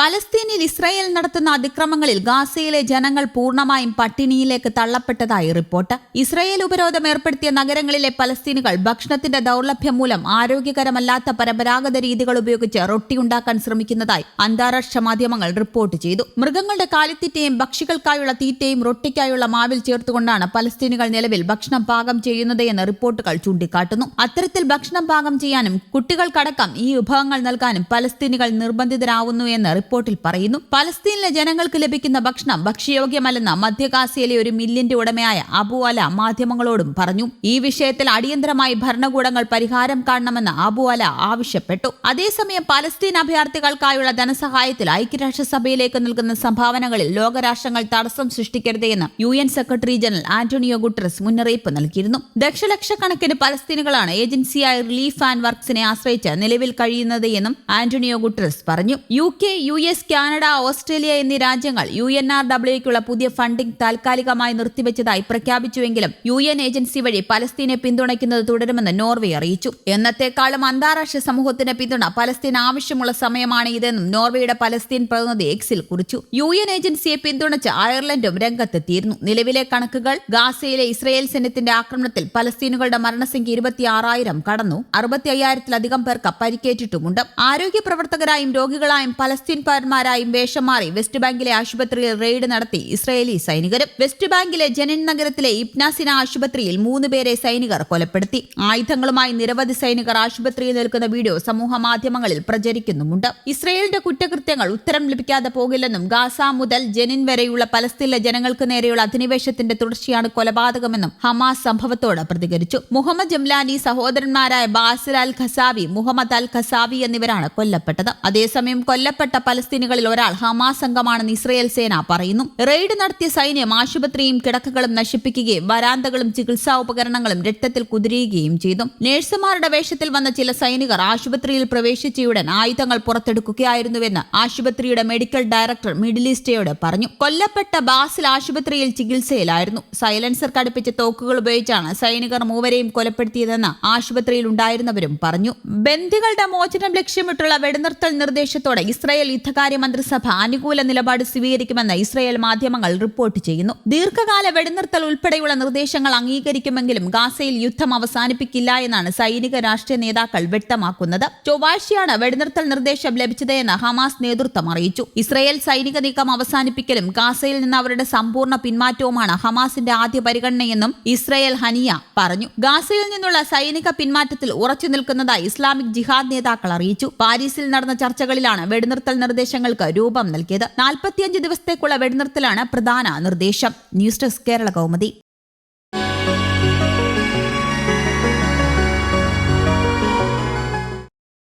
പലസ്തീനിൽ Israel നടത്തുന്ന അതിക്രമങ്ങളിൽ ഗാസയിലെ ജനങ്ങൾ പൂർണമായും പട്ടിണിയിലേക്ക് തള്ളപ്പെട്ടതായി റിപ്പോർട്ട്. ഇസ്രായേൽ ഉപരോധം ഏർപ്പെടുത്തിയ നഗരങ്ങളിലെ പലസ്തീനുകൾ ഭക്ഷണത്തിന്റെ ദൗർലഭ്യം മൂലം ആരോഗ്യകരമല്ലാത്ത പരമ്പരാഗത രീതികൾ ഉപയോഗിച്ച് റൊട്ടി ഉണ്ടാക്കാൻ ശ്രമിക്കുന്നതായി അന്താരാഷ്ട്ര മാധ്യമങ്ങൾ റിപ്പോർട്ട് ചെയ്തു. മൃഗങ്ങളുടെ കാലിത്തീറ്റയും പക്ഷികൾക്കായുള്ള തീറ്റയും റൊട്ടിക്കായുള്ള മാവിൽ ചേർത്തുകൊണ്ടാണ് പലസ്തീനുകൾ നിലവിൽ ഭക്ഷണം പാകം ചെയ്യുന്നത് എന്ന് റിപ്പോർട്ടുകൾ ചൂണ്ടിക്കാട്ടുന്നു. അത്തരത്തിൽ ഭക്ഷണം പാകം ചെയ്യാനും കുട്ടികൾക്കടക്കം ഈ വിഭവങ്ങൾ നൽകാനും പലസ്തീനുകൾ നിർബന്ധിതരാവുന്നു എന്ന് റിപ്പോർട്ടിൽ പറയുന്നു പലസ്തീനിലെ ജനങ്ങൾക്ക് ലഭിക്കുന്ന ഭക്ഷണം ഭക്ഷ്യയോഗ്യമല്ലെന്ന് മധ്യകാസിയയിലെ ഒരു മില്ലിന്റെ ഉടമയായ അബു അല മാധ്യമങ്ങളോടും പറഞ്ഞു. ഈ വിഷയത്തിൽ അടിയന്തരമായി ഭരണകൂടങ്ങൾ പരിഹാരം കാണണമെന്ന് അബു അല ആവശ്യപ്പെട്ടു. അതേസമയം പലസ്തീൻ അഭയാർത്ഥികൾക്കായുള്ള ധനസഹായത്തിൽ ഐക്യരാഷ്ട്രസഭയിലേക്ക് നൽകുന്ന സംഭാവനകളിൽ ലോകരാഷ്ട്രങ്ങൾ തടസ്സം സൃഷ്ടിക്കരുതെന്ന് U N secretary general Antonio Guterres മുന്നറിയിപ്പ് നൽകിയിരുന്നു. ദക്ഷലക്ഷക്കണക്കിന് പലസ്തീനുകളാണ് ഏജൻസിയായ റിലീഫ് ആൻഡ് വർക്ക്സിനെ ആശ്രയിച്ച് നിലവിൽ കഴിയുന്നത് എന്നും ആന്റോണിയോ ഗുട്ടറസ് പറഞ്ഞു. U K U S Canada Australia എന്നീ രാജ്യങ്ങൾ യു എൻ ആർ ഡബ്ല്യുക്കുള്ള പുതിയ ഫണ്ടിംഗ് താൽക്കാലികമായി നിർത്തിവെച്ചതായി പ്രഖ്യാപിച്ചുവെങ്കിലും യു എൻ ഏജൻസി വഴി പലസ്തീനെ പിന്തുണയ്ക്കുന്നത് തുടരുമെന്ന് നോർവേ അറിയിച്ചു. എന്നത്തെക്കാളും അന്താരാഷ്ട്ര സമൂഹത്തിന്റെ പിന്തുണ പലസ്തീൻ ആവശ്യമുള്ള സമയമാണ് ഇതെന്നും നോർവേയുടെ പലസ്തീൻ പ്രതിനിധി എക്സിൽ കുറിച്ചു. യു എൻ ഏജൻസിയെ പിന്തുണച്ച് അയർലൻഡും രംഗത്തെത്തിയിരുന്നു. നിലവിലെ കണക്കുകൾ ഗാസയിലെ ഇസ്രയേൽ സൈന്യത്തിന്റെ ആക്രമണത്തിൽ പലസ്തീനുകളുടെ മരണസംഖ്യ ഇരുപത്തിയാറായിരം കടന്നു. അറുപത്തി അയ്യായിരത്തിലധികം പേർക്ക് പരിക്കേറ്റിട്ടുമുണ്ട്. ആരോഗ്യ പ്രവർത്തകരായും രോഗികളായും പലസ്തീൻ പൗരന്മാരായും വേഷം മാറി വെസ്റ്റ് ബാങ്കിലെ ആശുപത്രിയിൽ റെയ്ഡ് നടത്തി ഇസ്രയേലി സൈനികരും. വെസ്റ്റ് ബാങ്കിലെ ജനിൻ നഗരത്തിലെ ഇബ്നാസിന ആശുപത്രിയിൽ മൂന്ന് പേരെ സൈനികർ കൊലപ്പെടുത്തി. ആയുധങ്ങളുമായി നിരവധി സൈനികർ ആശുപത്രിയിൽ നിൽക്കുന്ന വീഡിയോ സമൂഹ മാധ്യമങ്ങളിൽ പ്രചരിക്കുന്നുമുണ്ട്. ഇസ്രയേലിന്റെ കുറ്റകൃത്യങ്ങൾ ഉത്തരം ലഭിക്കാതെ പോകില്ലെന്നും ഗാസ മുതൽ ജനിൻ വരെയുള്ള പലസ്തീനിലെ ജനങ്ങൾക്ക് നേരെയുള്ള അധിനിവേശത്തിന്റെ തുടർച്ചയാണ് കൊലപാതകമെന്നും ഹമാസ് സംഭവത്തോട് പ്രതികരിച്ചു. മുഹമ്മദ് ജംലാനി സഹോദരന്മാരായ ബാസിൽ അൽ ഖസാവി മുഹമ്മദ് അൽ ഖസാവി എന്നിവരാണ് കൊല്ലപ്പെട്ടത്. അതേസമയം കൊല്ലപ്പെട്ട പലസ്തീനുകളിൽ ഒരാൾ ഹമാസ് അംഗമാണെന്ന് ഇസ്രയേൽ സേന പറയുന്നു. റെയ്ഡ് നടത്തിയ സൈന്യം ആശുപത്രിയും കിടക്കകളും നശിപ്പിക്കുകയും വരാന്തകളും ചികിത്സാ ഉപകരണങ്ങളും രക്തത്തിൽ കുതിരിയുകയും ചെയ്തു. നഴ്സുമാരുടെ വേഷത്തിൽ വന്ന ചില സൈനികർ ആശുപത്രിയിൽ പ്രവേശിച്ചയുടൻ ആയുധങ്ങൾ പുറത്തെടുക്കുകയായിരുന്നുവെന്ന് ആശുപത്രിയുടെ മെഡിക്കൽ ഡയറക്ടർ മിഡിൽ ഈസ്റ്റയോട് പറഞ്ഞു. കൊല്ലപ്പെട്ട ബാസിൽ ആശുപത്രിയിൽ ചികിത്സയിലായിരുന്നു. സൈലൻസർ കടുപ്പിച്ച തോക്കുകൾ ഉപയോഗിച്ചാണ് സൈനികർ മൂവരെയും കൊലപ്പെടുത്തിയതെന്ന് ആശുപത്രിയിൽ ഉണ്ടായിരുന്നവരും പറഞ്ഞു. ബന്ദികളുടെ മോചനം ലക്ഷ്യമിട്ടുള്ള വെടിനിർത്തൽ നിർദ്ദേശത്തോടെ ഇസ്രായേൽ യുദ്ധകാര്യ മന്ത്രിസഭ അനുകൂല നിലപാട് സ്വീകരിക്കുമെന്ന് ഇസ്രയേൽ മാധ്യമങ്ങൾ റിപ്പോർട്ട് ചെയ്യുന്നു. ദീർഘകാല വെടിനിർത്തൽ ഉൾപ്പെടെയുള്ള നിർദ്ദേശങ്ങൾ അംഗീകരിക്കുമെങ്കിലും ഗാസയിൽ യുദ്ധം അവസാനിപ്പിക്കില്ല എന്നാണ് സൈനിക രാഷ്ട്രീയ നേതാക്കൾ വ്യക്തമാക്കുന്നത്. ചൊവ്വാഴ്ചയാണ് വെടിനിർത്തൽ നിർദ്ദേശം ലഭിച്ചതെന്ന് ഹമാസ് നേതൃത്വം അറിയിച്ചു. ഇസ്രയേൽ സൈനിക നീക്കം അവസാനിപ്പിക്കലും ഗാസയിൽ നിന്ന് അവരുടെ സമ്പൂർണ പിന്മാറ്റവുമാണ് ഹമാസിന്റെ ആദ്യ പരിഗണനയെന്നും ഇസ്രയേൽ ഹനിയ പറഞ്ഞു. ഗാസയിൽ നിന്നുള്ള സൈനിക പിന്മാറ്റത്തിൽ ഉറച്ചു നിൽക്കുന്നതായി ഇസ്ലാമിക് ജിഹാദ് നേതാക്കൾ അറിയിച്ചു. പാരീസിൽ നടന്ന ചർച്ചകളിലാണ് വെടിനിർത്തൽ നിർദ്ദേശങ്ങൾക്ക് രൂപം നൽകിയത്. നാൽപ്പത്തിയഞ്ച് ദിവസത്തേക്കുള്ള വെടിനിർത്തലാണ് പ്രധാന നിർദ്ദേശം. News desk Kerala Kaumudi.